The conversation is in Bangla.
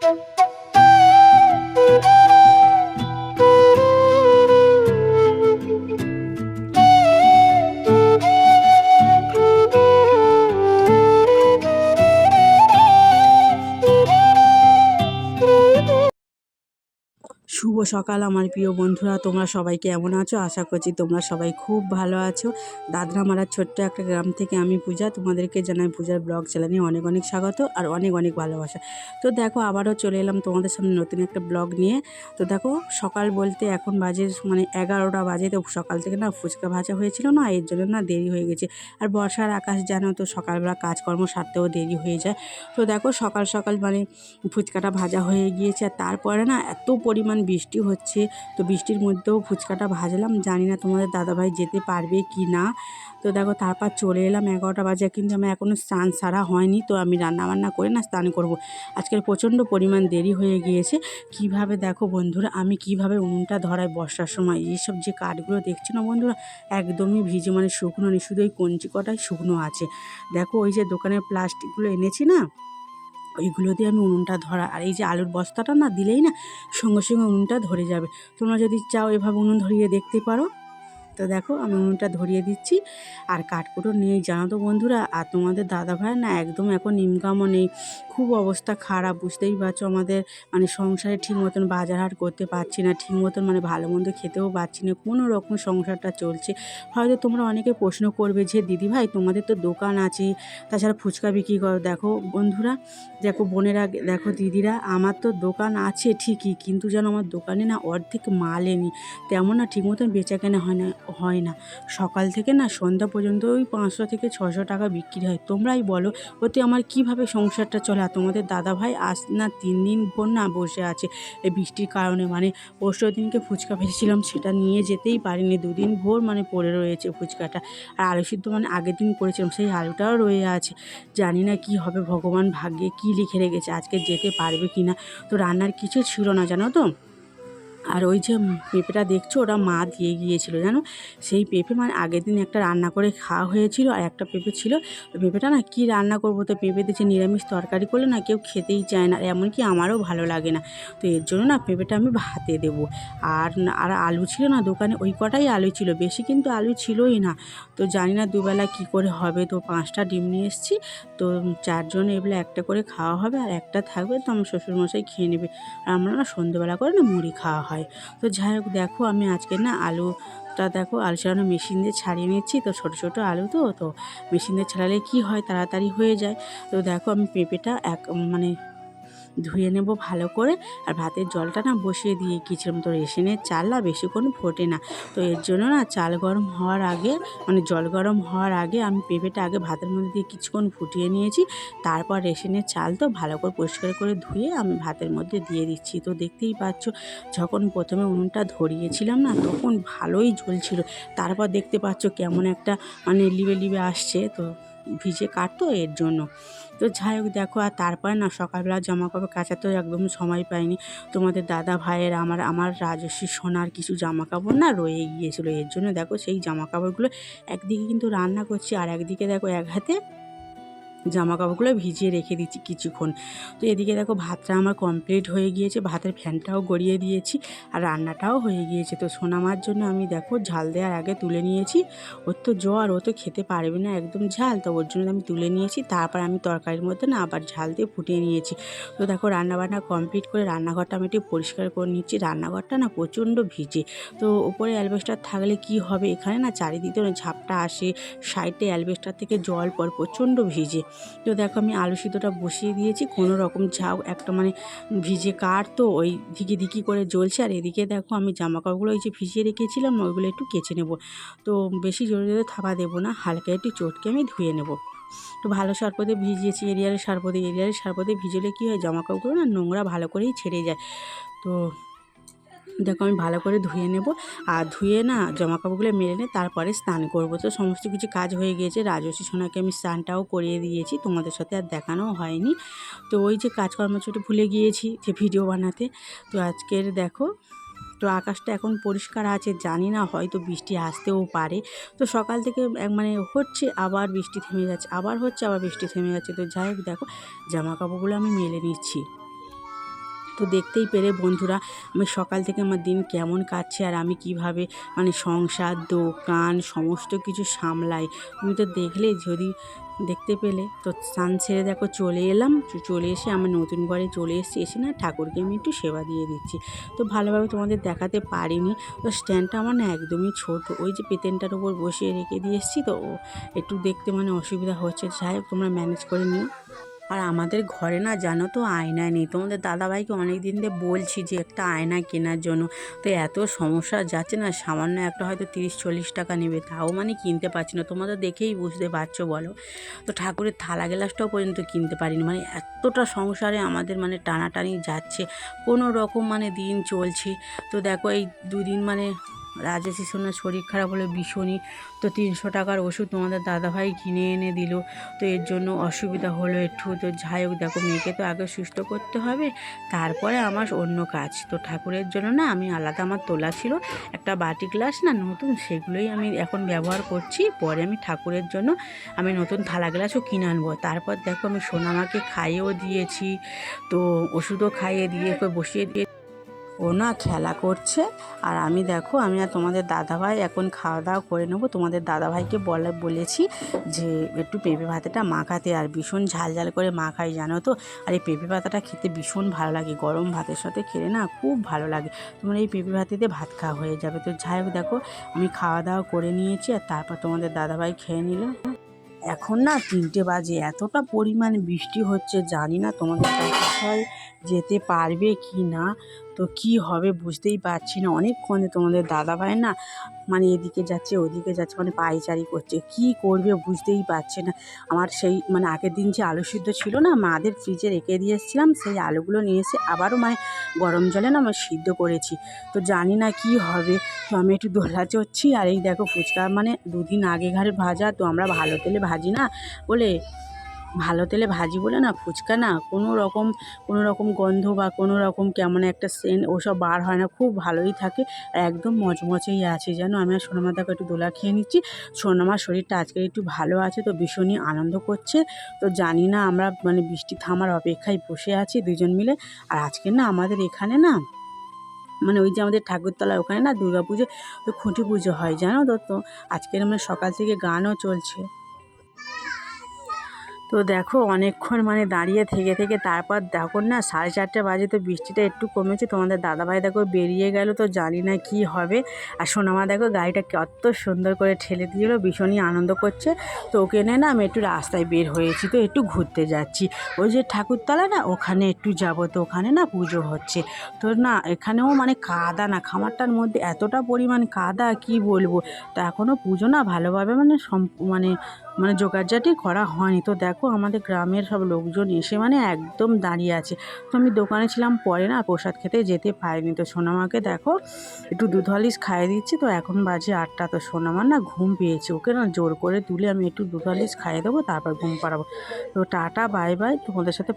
Thank you. শুভ সকাল আমার প্রিয় বন্ধুরা। তোমরা সবাই কেমন আছো? আশা করছি তোমরা সবাই খুব ভালো আছো। দাদরা মারার ছোট্ট একটা গ্রাম থেকে আমি পূজা। তোমাদেরকে জানাই পূজার ব্লগ চ্যানেলে অনেক অনেক স্বাগত আর অনেক অনেক ভালোবাসা। তো দেখো, আবারও চলে এলাম তোমাদের সামনে নতুন একটা ব্লগ নিয়ে। তো দেখো, সকাল বলতে এখন বাজে মানে এগারোটা বাজে। তো সকাল থেকে না ফুচকা ভাজা হয়েছিল না, এর জন্য না দেরি হয়ে গেছে। আর বর্ষার আকাশ জানো তো, সকালবেলা কাজকর্ম সারতেও দেরি হয়ে যায়। তো দেখো, সকাল সকাল মানে ফুচকাটা ভাজা হয়ে গিয়েছে। আর তারপরে না এত পরিমাণ বৃষ্টি হচ্ছে। তো বৃষ্টির মধ্যেও ফুচকাটা ভাজলাম। জানি না তোমাদের দাদাভাই যেতে পারবে কি না। তো দেখো, তারপর চলে এলাম এগারোটা বাজে। কিন্তু আমার এখনও স্নান সারা হয়নি। তো আমি রান্না বান্না করে না স্নান করব। আজকের প্রচণ্ড পরিমাণ দেরি হয়ে গিয়েছে। কীভাবে দেখো বন্ধুরা, আমি কীভাবে উনুনটা ধরাই বর্ষার সময়? এইসব যে কাঠগুলো দেখছ না বন্ধুরা, একদমই ভিজে মানে শুকনো নেই। শুধু ওই কঞ্চি কটাই শুকনো আছে। দেখো, ওই যে দোকানের প্লাস্টিকগুলো এনেছি না ওইগুলো দিয়ে আমি উনুনটা ধরা, আর এই যে আলুর বস্তাটা না দিলেই না সঙ্গে সঙ্গে উনুনটা ধরে যাবে। তোমরা যদি চাও এভাবে উনুন ধরিয়ে দেখতে পারো। তো দেখো আমি উনুনটা ধরিয়ে দিচ্ছি আর কাঠকুটো নেই। জানো তো বন্ধুরা, আর তোমাদের দাদা ভাই না একদম এখন ইনকামও নেই। খুব অবস্থা খারাপ, বুঝতেই পারছ আমাদের। মানে সংসারে ঠিক মতন বাজার হাট করতে পারছি না, ঠিক মতন মানে ভালো মন্দ খেতেও পারছি না। কোনো রকম সংসারটা চলছে। হয়তো তোমরা অনেকে প্রশ্ন করবে যে দিদি ভাই তোমাদের তো দোকান আছে, তাছাড়া ফুচকা বিক্রি করো। দেখো বন্ধুরা, দেখো বোনেরা, দেখো দিদিরা, আমার তো দোকান আছে ঠিকই, কিন্তু যেন আমার দোকানে না অর্ধেক মাল এনি, তেমন না ঠিক মতন বেচা কেনা হয় না। হয় না। সকাল থেকে না সন্ধ্যা পর্যন্ত ওই পাঁচশো থেকে ছশো টাকা বিক্রি হয়। তোমরাই বলো, ওতে আমার কীভাবে সংসারটা চলে? আর তোমাদের দাদাভাই আজ না তিন দিন ভোর না বসে আছে। এই বৃষ্টির কারণে মানে পরশু দিনকে ফুচকা ভেজেছিলাম সেটা নিয়ে যেতেই পারিনি। দুদিন ভোর মানে পড়ে রয়েছে ফুচকাটা। আর আলু সিদ্ধ মানে আগের দিন করেছিলাম, সেই আলুটাও রয়ে আছে। জানি না কি হবে, ভগবান ভাগ্যে কি লিখে রেখেছে, আজকে যেতে পারবে কি না তো রান্নার কিছু ছিল না, জানো তো? আর ওই যে পেঁপেটা দেখছ ওরা মা দিয়ে গিয়েছিল, জানো? সেই পেঁপে মানে আগের দিন একটা রান্না করে খাওয়া হয়েছিল, আর একটা পেঁপে ছিল। পেঁপেটা না কি রান্না করব? তো পেঁপে দিচ্ছে নিরামিষ তরকারি করলে না কেউ খেতেই চায় না এমনকি আমারও ভালো লাগে না। তো এর জন্য না পেঁপেটা আমি ভাতে দেবো। আর আর আলু ছিল না দোকানে, ওই কটাই আলু ছিল, বেশি কিন্তু আলু ছিলই না। তো জানি না দুবেলা কি করে হবে, তো পাঁচটা ডিম নিয়ে এসেছি। তো চারজন এগুলো একটা করে খাওয়া হবে, আর একটা থাকবে তো আমার শ্বশুরমশাই খেয়ে নেবে। আর আমরা না সন্ধ্যেবেলা করে না মুড়ি খাওয়া হয়। তো যাই হোক, দেখো আমি আজকে না আলুটা দেখো আলু ছাড়ানো মেশিন দিয়ে ছাড়িয়ে নিচ্ছি। তো ছোটো ছোটো আলু তো তো মেশিন দিয়ে ছাড়ালে কী হয়, তাড়াতাড়ি হয়ে যায়। তো দেখো আমি পেঁপেটা এক মানে ধুয়ে নেব ভালো করে। আর ভাতের জলটা না বসিয়ে দিয়ে গিয়েছিলাম তো রেশনের চাল না বেশিক্ষণ ফোটে না। তো এর জন্য না চাল গরম হওয়ার আগে মানে জল গরম হওয়ার আগে আমি পেঁপেটা আগে ভাতের মধ্যে দিয়ে কিছুক্ষণ ফুটিয়ে নিয়েছি। তারপর রেশনের চাল তো ভালো করে পরিষ্কার করে ধুয়ে আমি ভাতের মধ্যে দিয়ে দিচ্ছি। তো দেখতেই পাচ্ছ, যখন প্রথমে উনুনটা ধরিয়েছিলাম না, তখন ভালোই ঝুলছিল তারপর দেখতে পাচ্ছ কেমন একটা মানে লিবে লিবে আসছে। তো ভিজে কাটতো এর জন্য। তো যাই হোক দেখো, আর তারপরে না সকালবেলা জামা কাপড় কাচাতেও একদম সময় পাইনি। তোমাদের দাদা ভাইয়ের আমার আমার রাজস্বী সোনার কিছু জামা কাপড় না রয়ে গিয়েছিল। এর জন্য দেখো সেই জামা কাপড়গুলো একদিকে কিন্তু রান্না করছি আর একদিকে দেখো এক হাতে জামা কাপড়গুলো ভিজিয়ে রেখে দিচ্ছি কিছুক্ষণ। তো এদিকে দেখো ভাতটা আমার কমপ্লিট হয়ে গিয়েছে, ভাতের ফ্যানটাও গড়িয়ে দিয়েছি আর রান্নাটাও হয়ে গিয়েছে। তো সোনামার জন্য আমি দেখো ঝাল দেওয়ার আগে তুলে নিয়েছি। ওর তো জ্বর, ও তো খেতে পারবে না একদম ঝাল, তো ওর জন্য আমি তুলে নিয়েছি। তারপর আমি তরকারির মধ্যে না আবার ঝাল দিয়ে ফুটিয়ে নিয়েছি। তো দেখো রান্নাবান্না কমপ্লিট করে রান্নাঘরটা আমি একটু পরিষ্কার করে নিচ্ছি। রান্নাঘরটা না প্রচণ্ড ভিজে। তো ওপরে অ্যালবেস্টার থাকলে কি হবে? এখানে না চারিদিকে ঝাপটা আসে, সাইডে অ্যালবেস্টার থেকে জল পর প্রচণ্ড ভিজে। তো দেখো আমি আলু সিদ্ধটা বসিয়ে দিয়েছি, কোনো রকম ঝাউ, একটা মানে ভিজে কাঠ তো ওই ধিকি ধিকি করে জ্বলছে। আর এদিকে দেখো আমি জামা কাপড়গুলো ওই যে ভিজিয়ে রেখেছিলাম, ওইগুলো একটু কেচে নেব। তো বেশি জোরে জোরে থাবা দেবো না, হালকা একটু চটকে আমি ধুয়ে নেব। তো ভালো সারপদে ভিজিয়েছি, এরিয়ালের সারপদে এরিয়ালের সারপদে ভিজলে কী হয় জামা কাপড়গুলো না নোংরা ভালো করেই ছেড়ে যায়। তো দেখো আমি ভালো করে ধুয়ে নেব। আর ধুয়ে না জামা কাপড়গুলো মেলে নিয়ে তারপরে স্নান করব। তো সমস্ত কিছু কাজ হয়ে গিয়েছে। রাজস্বী সোনাকে আমি স্নানটাও করিয়ে দিয়েছি। তোমাদের সাথে আর দেখানোও হয়নি। তো ওই যে কাজকর্ম ছোটো ভুলে গিয়েছি যে ভিডিও বানাতে। তো আজকের দেখো, তো আকাশটা এখন পরিষ্কার আছে। জানি না হয়তো বৃষ্টি আসতেও পারে। তো সকাল থেকে মানে হচ্ছে আবার বৃষ্টি থেমে যাচ্ছে। আবার হচ্ছে আবার বৃষ্টি থেমে যাচ্ছে। তো যাই হোক দেখো জামা কাপড়গুলো আমি মেলে নিচ্ছি। তো দেখতেই পেরে বন্ধুরা, আমি সকাল থেকে আমার দিন কেমন কাটছে আর আমি কীভাবে মানে সংসার, দোকান, সমস্ত কিছু সামলাই। তুমি তো দেখলে যদি দেখতে পেলে। তো স্নান ছেড়ে দেখো চলে এলাম। চলে এসে আমার নতুন ঘরে চলে এসেছি। এসে না ঠাকুরকে আমি একটু সেবা দিয়ে দিচ্ছি। তো ভালোভাবে তোমাদের দেখাতে পারিনি। তো স্ট্যান্ডটা আমার না একদমই ছোট। ওই যে পেতেনটার উপর বসিয়ে রেখে দিয়ে এসেছি তো একটু দেখতে মানে অসুবিধা হচ্ছে। যাই হোক, তোমরা ম্যানেজ করে নিও। আর আমাদের ঘরে না জানো তো আয়না নেই। তোমাদের দাদাভাইকে অনেক দিন দিয়ে বলছি যে একটা আয়না কেনার জন্য। তো এত সমস্যা যাচ্ছে না, সামান্য একটা হয়তো তিরিশ চল্লিশ টাকা নেবে, তাও মানে কিনতে পারছি না। তোমাদের দেখেই বুঝতে পারছ বলো। তো ঠাকুরের থালা গ্লাসটাও পর্যন্ত কিনতে পারিনি। মানে এতটা সংসারে আমাদের মানে টানাটানি যাচ্ছে, কোনো রকম মানে দিন চলছে। তো দেখো এই দুদিন মানে রাজেশ সোনার শরীর খারাপ হলো ভীষণই। তো তিনশো টাকার ওষুধ তোমাদের দাদাভাই কিনে এনে দিল। তো এর জন্য অসুবিধা হলো একটু। তো যাই হোক, দেখো, মেয়েকে তো আগে সুস্থ করতে হবে। তারপরে আমার অন্য কাজ। তো ঠাকুরের জন্য না, আমি আলাদা আমার তোলা ছিল। একটা বাটি গ্লাস না, নতুন, সেগুলোই আমি এখন ব্যবহার করছি। পরে আমি ঠাকুরের জন্য আমি নতুন থালা গ্লাসও কিনে আনব। তারপর দেখো, আমি সোনামাকে খাইয়েও দিয়েছি। তো ওষুধও খাইয়ে দিয়ে, বসিয়ে দিয়ে ও না খেলা করছে। আর আমি দেখো, আমি আর তোমাদের দাদাভাই এখন খাওয়া দাওয়া করে নেব। তোমাদের দাদাভাইকে বলে, বলেছি যে একটু পেঁপে ভাতাটা মাখাতে আর ভীষণ ঝাল ঝাল করে মাখাই, জানো তো? আর এই পেঁপে ভাতাটা খেতে ভীষণ ভালো লাগে। গরম ভাতের সাথে খেলে না খুব ভালো লাগে। তোমার এই পেঁপে ভাতিতে ভাত খাওয়া হয়ে যাবে। তো যাই হোক, দেখো, আমি খাওয়া দাওয়া করে নিয়েছি আর তারপর তোমাদের দাদাভাই খেয়ে নিল। এখন না তিনটে বাজে, এতটা পরিমাণ বৃষ্টি হচ্ছে, জানি না তোমাদের কোথায় যেতে পারবে কি না, তো কি হবে বুঝতেই পারছি না। অনেকক্ষণে তোমাদের দাদাভাই না মানে এদিকে যাচ্ছে, ওদিকে যাচ্ছে মানে পায়চারি করছে। কি করবে বুঝতেই পারছে না। আমার সেই মানে আগের দিন যে আলু সিদ্ধ ছিল না, মাদের ফ্রিজে রেখে দিয়ে এসেছিলাম সেই আলুগুলো নিয়ে এসে আবারও মানে গরম জলে না আমি সিদ্ধ করেছি। তো জানি না কি হবে। তো আমি একটু দোলা চড়ছি, আর এই দেখো ফুচকা মানে দুদিন আগে ঘরে ভাজা, তো আমরা ভালো তেলে ভাজি না বলে ভালো তেলে ভাজি বলে না ফুচকা না কোনো রকম কোনো রকম গন্ধ বা কোনো রকম কেমন একটা সেন্ট ওসব বার হয় না, খুব ভালোই থাকে। একদম মচমচেই আছে যেন আমি আর সোনামা দেখো একটু দোলা খেয়ে নিচ্ছি। সোনামার শরীরটা আজকে একটু ভালো আছে তো ভীষণই আনন্দ করছে। তো জানি না আমরা মানে বৃষ্টি থামার অপেক্ষায় বসে আছি দুজন মিলে। আর আজকে না আমাদের এখানে না মানে ওই যে আমাদের ঠাকুরতলার ওখানে না দুর্গা পুজো তো খুঁটি পুজো হয় জানো তো? তো আজকের মানে সকাল থেকে গানও চলছে। তো দেখো অনেকক্ষণ মানে দাঁড়িয়ে থেকে থেকে তারপর দেখো না সাড়ে চারটে বাজে তো বৃষ্টিটা একটু কমেছে, তোমাদের দাদাভাই দেখো বেরিয়ে গেল তো জানি না কি হবে। আর সোনামা দেখো গাড়িটা কত সুন্দর করে ঠেলে দিল ভীষণই আনন্দ করছে। তো ওকে নিয়ে না আমি একটু রাস্তায় বের হয়েছি তো একটু ঘুরতে যাচ্ছি। ওই যে ঠাকুরতলা না ওখানে একটু যাব তো ওখানে না পুজো হচ্ছে। তো না এখানেও মানে কাদা না, খামারটার মধ্যে এতটা পরিমাণ কাদা কি বলব? তো এখনও পুজো না ভালোভাবে মানে মানে মানে জোগাড়জাটি করা হয়নি। তো দেখো আমাদের গ্রামের সব লোকজন এসে মানে একদম দাঁড়িয়ে আছে। তো আমি দোকানে ছিলাম পরে না প্রসাদ খেতে যেতে পারিনি। তো সোনামাকে দেখো একটু দুধ হলিস খাইয়ে দিচ্ছি। তো এখন বাজে আটটা। তো সোনামার না ঘুম পেয়েছে। ওকে না জোর করে তুলে আমি একটু দুধ খাইয়ে দেবো, তারপর ঘুম পাড়াবো। তো টাটা, বাই বাই। তোমাদের সাথে